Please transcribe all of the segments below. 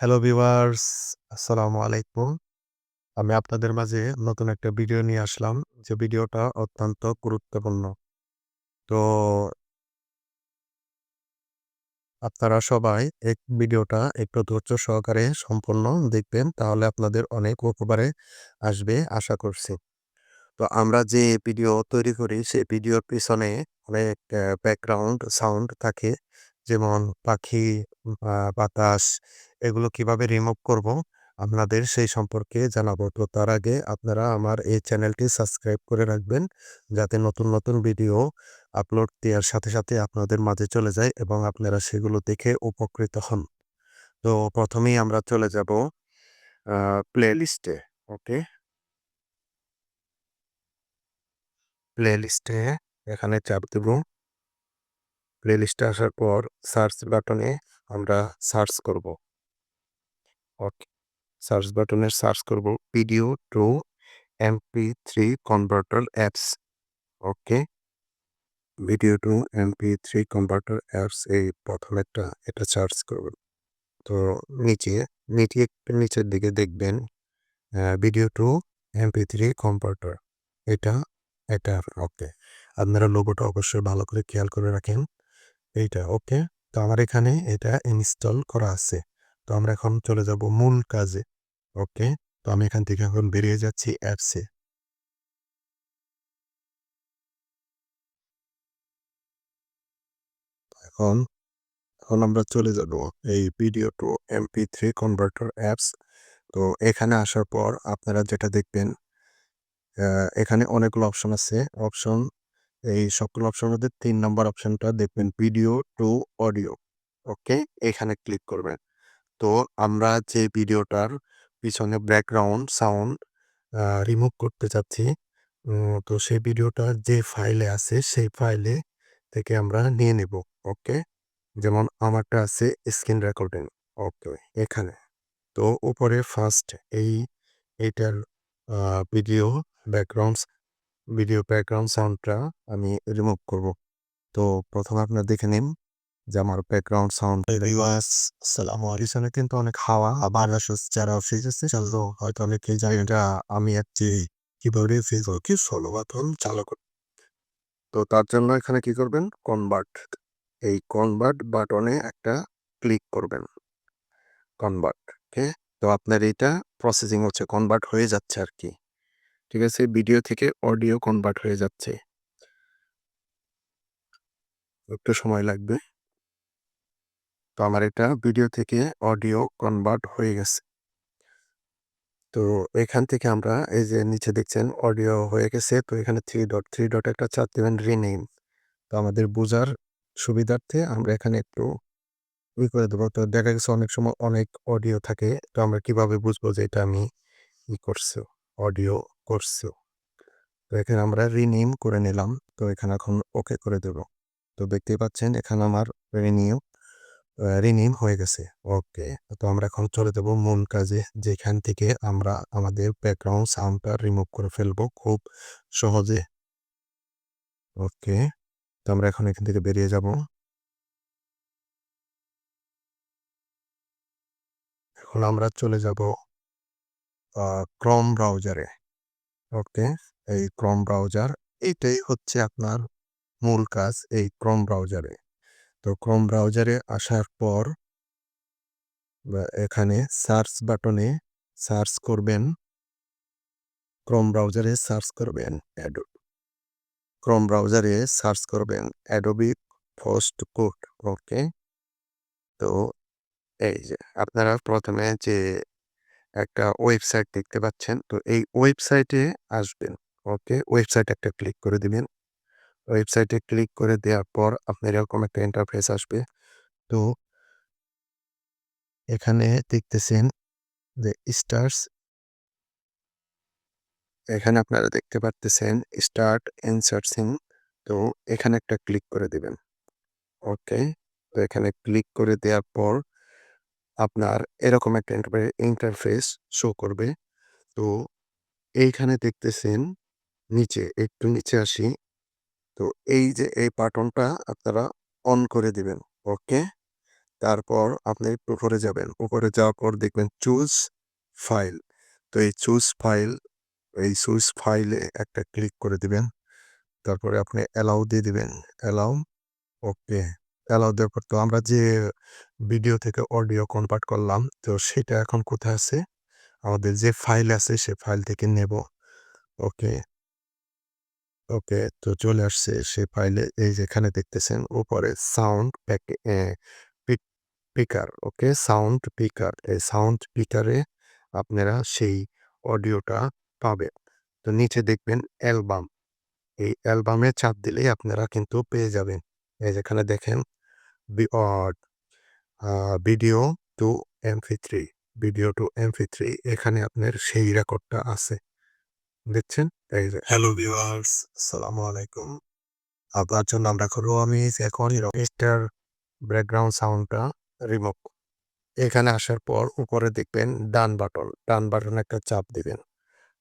Hello viewers, আসসালামু আলাইকুম। আমি আপনাদের মাঝে নতুন একটা ভিডিও নিয়ে আসলাম যে ভিডিওটা অত্যন্ত গুরুত্বপূর্ণ। তো আপনারা সবাই এক ভিডিওটা একটু ধৈর্য সহকারে সম্পূর্ণ দেখবেন তাহলে আপনাদের অনেক উপকারে আসবে আশা করছি। তো আমরা যে ভিডিও তৈরি করি সেই ভিডিওর পিছনে অনেক ব্যাকগ্রাউন্ড সাউন্ড থাকে। যেমন পাখি, বাতাস এগুলো কীভাবে রিমুভ করব আপনাদের সেই সম্পর্কে জানাব। তো তার আগে আপনারা আমার এই চ্যানেলটি সাবস্ক্রাইব করে রাখবেন যাতে নতুন, নতুন ভিডিও আপলোড দেওয়ার সাথে, সাথে আপনাদের মাঝে চলে যায় এবং আপনারা সেগুলো দেখে উপকৃত হন। তো প্রথমেই আমরা চলে যাব প্লে লিস্টে ওকে? প্লে লিস্টে এখানে চাপ দেব। প্লে লিস্টে আসার পর সার্চ বাটনে আমরা সার্চ করব। ওকে। সার্চ বাটনে সার্চ করব video to MP3 converter apps. Okay? Video to MP3 converter apps এই প্রথম প্রথমেরটা এটা সার্চ করবেন। তো নিচে, নিচে একটু নিচের দিকে দেখবেন ভিডিও টু MP3 কনভার্টার এটা, এটা ওকে। আপনারা লোগোটা অবশ্যই ভালো করে খেয়াল করে রাখেন। এইটা ওকে? তো আমার এখানে এটা ইনস্টল করা আছে। তো আমরা এখন চলে যাব মূল কাজে। ওকে? তো আমি এখান থেকে এখন বেরিয়ে যাচ্ছি অ্যাপসে। এখন, এখন আমরা চলে যাব এই video to MP three converter apps. তো এখানে আসার পর আপনারা যেটা দেখবেন এখানে অনেকগুলো অপশন আছে। অপশন এই সবগুলো অপশনের মধ্যে ৩ নাম্বার অপশনটা দেখবেন ভিডিও টু অডিও। ওকে? এখানে ক্লিক করবেন। তো আমরা যে ভিডিওটার পিছনে ব্যাকগ্রাউন্ড সাউন্ড রিমুভ করতে চাচ্ছি, তো সেই ভিডিওটার যে ফাইলে আছে সেই ফাইলে থেকে আমরা নিয়ে নেব। ওকে? যেমন আমারটা আছে স্ক্রিন রেকর্ডিং। ওকে, এখানে। তো উপরে ফার্স্ট এই এইটার ভিডিও ব্যাকগ্রাউন্ডস ভিডিও ব্যাকগ্রাউন্ড সাউন্ডটা আমি রিমুভ করব। তো প্রথমে আপনারা দেখে নিন যে আমার ব্যাকগ্রাউন্ড সাউন্ড আসসালামু আলাইকুম। কিন্তু অনেক হাওয়া আবার আসছে যারা অফিস আছে তো হয়তো অনেকেই জানেন এটা আমি একটি কিবোর্ডে ফেসবুক কি ষোলো বাটন চালু করি। তো তার জন্য এখানে কি করবেন কনভার্ট এই কনভার্ট বাটনে একটা ক্লিক করবেন। Convert okay? তো আপনার এইটা প্রসেসিং হচ্ছে কনভার্ট হয়ে যাচ্ছে আর কি ঠিক আছে? ভিডিও থেকে অডিও কনভার্ট হয়ে যাচ্ছে। একটু সময় লাগবে। তো আমার এটা ভিডিও থেকে অডিও কনভার্ট হয়ে গেছে। তো এখান থেকে আমরা এই যে নিচে দেখছেন অডিও হয়ে গেছে। তো এখানে থ্রি ডট, থ্রি ডট একটা চাপ দেবেন রিনেম। তো আমাদের বোঝার সুবিধার্থে আমরা এখানে একটু ই করে দেবো তো দেখা গেছে অনেক সময় অনেক অডিও থাকে। তো আমরা কীভাবে বুঝব যে এটা আমি ই করছি, অডিও করছি। তো এখানে আমরা রিনেম করে নিলাম। তো এখানে এখন ওকে করে দেব। তো দেখতেই পাচ্ছেন এখানে আমার রিনিউ রিনেম হয়ে গেছে। ওকে। তো আমরা এখন চলে যাব মূল কাজে, যেখান থেকে আমরা আমাদের ব্যাকগ্রাউন্ড সাউন্ডটা রিমুভ করে ফেলব খুব সহজে। ওকে। তো আমরা এখন এখান থেকে বেরিয়ে যাব। এখন আমরা চলে যাব ক্রোম ব্রাউজারে। ওকে? এই ক্রম ব্রাউজার এইটাই হচ্ছে আপনার মূল কাজ এই ক্রম ব্রাউজারে। তো ক্রোম ব্রাউজারে আসার পর এখানে সার্চ বাটনে সার্চ করবেন ক্রোম ব্রাউজারে সার্চ করবেন অ্যাডো ক্রোম ব্রাউজারে সার্চ করবেন অ্যাডোবি পোস্ট কোড ওকে? তো এই যে আপনারা প্রথমে যে একটা ওয়েবসাইট দেখতে পাচ্ছেন। তো এই ওয়েবসাইটে আসবেন। ওকে? ওয়েবসাইট একটা ক্লিক করে দিবেন। ওয়েবসাইটে ক্লিক করে দেওয়ার পর আপনার এরকম একটা ইন্টারফেস আসবে। তো এখানে দেখতেছেন যে স্টার্স এখানে আপনারা দেখতে পারতেছেন স্টার্ট ইনসার্চিং তো এখানে একটা ক্লিক করে দিবেন। ওকে? তো এখানে ক্লিক করে দেওয়ার পর আপনার এরকম একটা ইন্টারফে ইন্টারফেস শো করবে। তো এইখানে দেখতেছেন, নিচে, একটু নিচে আসি। তো এই যে এই বাটনটা আপনারা অন করে দিবেন। ওকে? তারপর আপনি উপরে যাবেন, উপরে যাওয়ার পর দেখবেন চুজ ফাইল তো এই চুজ ফাইল, এই চুজ ফাইলে একটা ক্লিক করে দিবেন তারপরে আপনি অ্যালাউ দিয়ে দিবেন, অ্যালাউ, ওকে অ্যালাউ দেওয়ার পর তো আমরা যে ভিডিও থেকে অডিও কনভার্ট করলাম, তো সেটা এখন কোথায় আছে আমাদের যে ফাইল আছে সে ফাইল থেকে নেব, ওকে ওকে, তো চলে আসছে সে ফাইলে। এই যেখানে দেখতেছেন, উপরে সাউন্ড পিকার ওকে? সাউন্ড পিকার এই সাউন্ড পিকারে আপনারা সেই অডিওটা পাবেন। তো নিচে দেখবেন অ্যালবাম। এই অ্যালবামে চাপ দিলেই আপনারা কিন্তু পেয়ে যাবেন। এই যেখানে দেখেন video to MP three video to MP three এখানে আপনার সেই রেকর্ডটা আছে। দেখছেন? হ্যালো ভিউয়ার্স আসসালামু আলাইকুম। আপনার জন্য আমরা করব আমি এখন রকেস্টার ব্যাকগ্রাউন্ড সাউন্ডটা রিমুভ এখানে আসার পর উপরে দেখবেন ডান বাটন ডান বাটনে একটা চাপ দিবেন।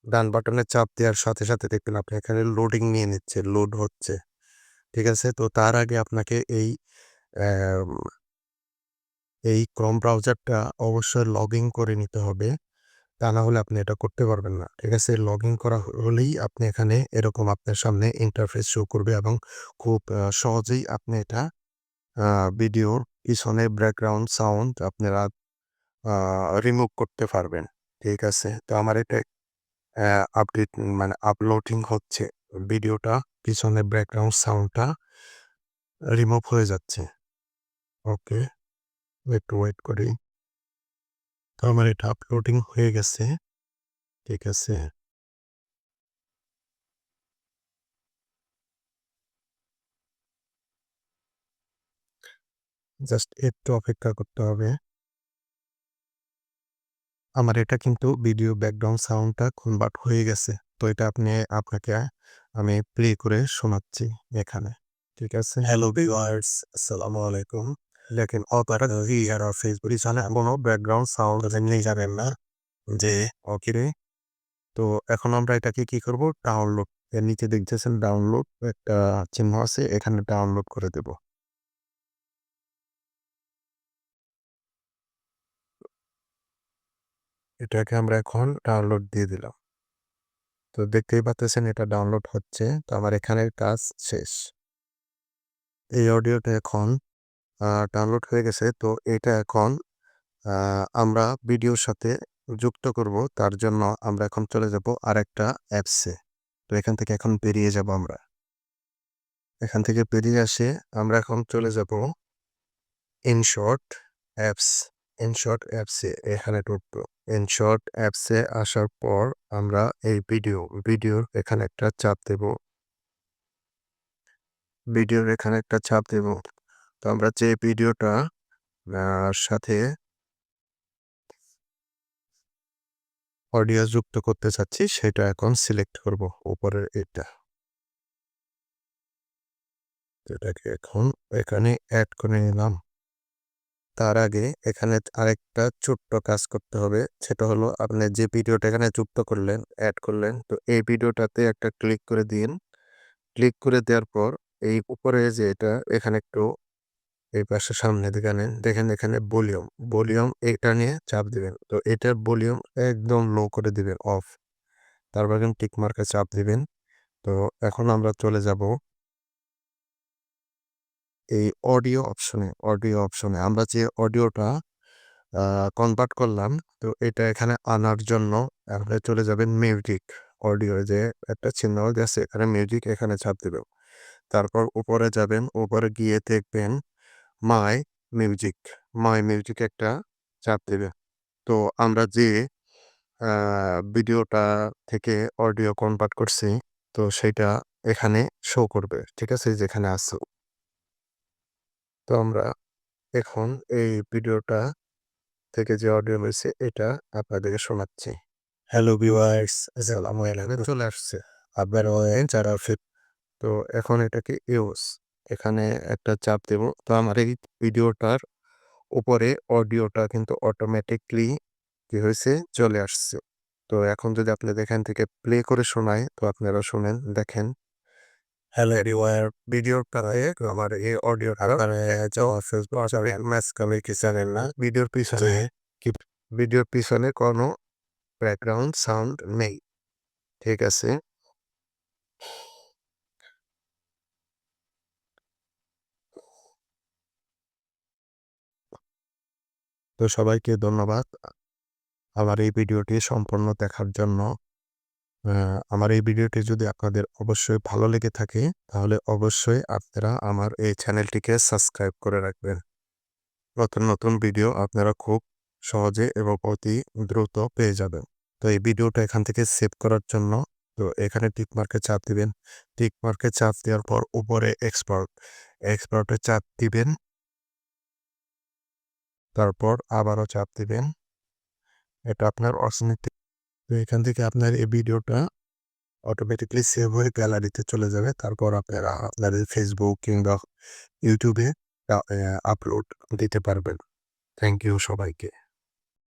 ডান বাটনে চাপ দেওয়ার সাথে সাথে দেখবেন আপনি এখানে লোডিং নিয়ে নিচ্ছে লোড হচ্ছে। ঠিক আছে? তো তার আগে আপনাকে এই এই ক্রম ব্রাউজারটা অবশ্যই লগ ইন করে নিতে হবে। তা না হলে আপনি এটা করতে পারবেন না। ঠিক আছে? লগ ইন করা হলেই আপনি এখানে এরকম আপনার সামনে ইন্টারফেস শো করবে এবং খুব সহজেই আপনি এটা ভিডিওর পিছনে ব্যাকগ্রাউন্ড সাউন্ড আপনারা রিমুভ করতে পারবেন। ঠিক আছে? তো আমার এটা আপডেট মানে আপলোডিং হচ্ছে। ভিডিওটা পিছনে ব্যাকগ্রাউন্ড সাউন্ডটা রিমুভ হয়ে যাচ্ছে। ওকে একটু ওয়েট করি। তো আমার এটা আপলোডিং হয়ে গেছে। ঠিক আছে। জাস্ট একটু অপেক্ষা করতে হবে। আমার এটা কিন্তু ভিডিও ব্যাকগ্রাউন্ড সাউন্ডটা কনভার্ট হয়ে গেছে। তো এটা আপনি, আপনাকে আমি প্লে করে শোনাচ্ছি এখানে। ঠিক আছে? হ্যালো ভিউয়ার্স আসসালামু আলাইকুম দেখেন অপারা আর ফেসবুক জানে কোনো ব্যাকগ্রাউন্ড সাউন্ড নিয়ে যাবেন না যে ওকে রে তো এখন আমরা এটাকে কি করব? ডাউনলোড এর নিচে দেখতেছেন ডাউনলোড একটা চিহ্ন আছে, এখানে ডাউনলোড করে দেব। এটাকে আমরা এখন ডাউনলোড দিয়ে দিলাম। তো দেখতেই পাচ্ছেন এটা ডাউনলোড হচ্ছে, তো আমার এখানের কাজ শেষ। এই অডিওটা এখন ডাউনলোড হয়ে গেছে। তো এটা এখন আমরা ভিডিওর সাথে যুক্ত করব। তার জন্য আমরা এখন চলে যাব আরেকটা অ্যাপসে তো এখান থেকে এখন বেরিয়ে যাব আমরা। এখান থেকে বেরিয়ে আসে আমরা এখন চলে যাব ইনশর্ট অ্যাপস ইনশর্ট অ্যাপসে এখানে ঢুকবো। ইনশর্ট অ্যাপসে আসার পর আমরা এই ভিডিও ভিডিওর এখানে একটা চাপ দেব। ভিডিওর এখানে একটা চাপ দেব। তো আমরা যে ভিডিওটা সাথে অডিও যুক্ত করতে চাচ্ছি, সেটা এখন সিলেক্ট করব উপরের এটা। এটাকে এখন এখানে অ্যাড করে নিলাম। তার আগে এখানে আরেকটা ছোট্ট কাজ করতে হবে, সেটা হলো আপনি যে ভিডিওটা এখানে যুক্ত করলেন অ্যাড করলেন, তো এই ভিডিওটাতে একটা ক্লিক করে দিন। ক্লিক করে দেওয়ার পর এই উপরে যে এটা, এখানে একটু এই পাশে সামনে দেখেন দেখেন এখানে ভলিউম। ভলিউম এটা নিয়ে চাপ দিবেন। তো এটার ভলিউম একদম লো করে দিবেন, অফ। তারপর এখন টিক মার্কে চাপ দিবেন। তো এখন আমরা চলে যাব এই অডিও অপশনে অডিও অপশনে। আমরা যে অডিওটা কনভার্ট করলাম, তো এটা এখানে আনার জন্য আপনি চলে যাবেন মিউজিক অডিও যে একটা চিহ্ন আছে, এখানে মিউজিক এখানে চাপ দেবেন। তারপর উপরে যাবেন, উপরে গিয়ে দেখবেন মাই মিউজিক মাই মিউজিক একটা চাপ দেবে। তো আমরা যে ভিডিওটা থেকে অডিও কনভার্ট করছি, তো সেটা এখানে শো করবে, ঠিক আছে? যেখানে আসো তো আমরা এখন এই ভিডিওটা থেকে যে অডিও রয়েছে, এটা আপনাদেরকে শোনাচ্ছি। হ্যালো ভিউয়ার্স আসসালামু আলাইকুম। চলে আসছে আপনার যারা তো এখন এটাকে ইউজ এখানে একটা চাপ দেব। তো আমার এই ভিডিওটার উপরে অডিওটা কিন্তু অটোমেটিকলি কি হয়েছে? চলে আসছে। তো এখন যদি আপনাদের এখান থেকে প্লে করে শোনায়, তো আপনারা শোনেন, দেখেন। হ্যালো এভরিওয়ার ভিডিওর কারণে আমার এই অডিও ম্যাচ চ্যানেল না? ভিডিওর পিছনে ভিডিওর পিছনে কোনো ব্যাকগ্রাউন্ড সাউন্ড নেই। ঠিক আছে? তো সবাইকে ধন্যবাদ আমার এই ভিডিওটি সম্পূর্ণ দেখার জন্য। আমার এই ভিডিওটি যদি আপনাদের অবশ্যই ভালো লেগে থাকে, তাহলে অবশ্যই আপনারা আমার এই চ্যানেলটিকে সাবস্ক্রাইব করে রাখবেন। নতুন নতুন ভিডিও আপনারা খুব সহজে এবং অতি দ্রুত পেয়ে যাবেন। তো এই ভিডিওটা এখান থেকে সেভ করার জন্য তো এখানে টিক মার্কে চাপ দিবেন। টিক মার্কে চাপ দেওয়ার পর উপরে এক্সপার্ট এক্সপার্টে চাপ দিবেন। তারপর আবারও চাপ দিবেন। এটা আপনার অর্থনীতি তো এখান থেকে আপনার এই ভিডিওটা অটোমেটিকলি সেভ হয়ে গ্যালারিতে চলে যাবে। তারপর আপনারা আপনাদের ফেসবুক কিংবা ইউটিউবে আপলোড দিতে পারবেন। থ্যাংক ইউ সবাইকে।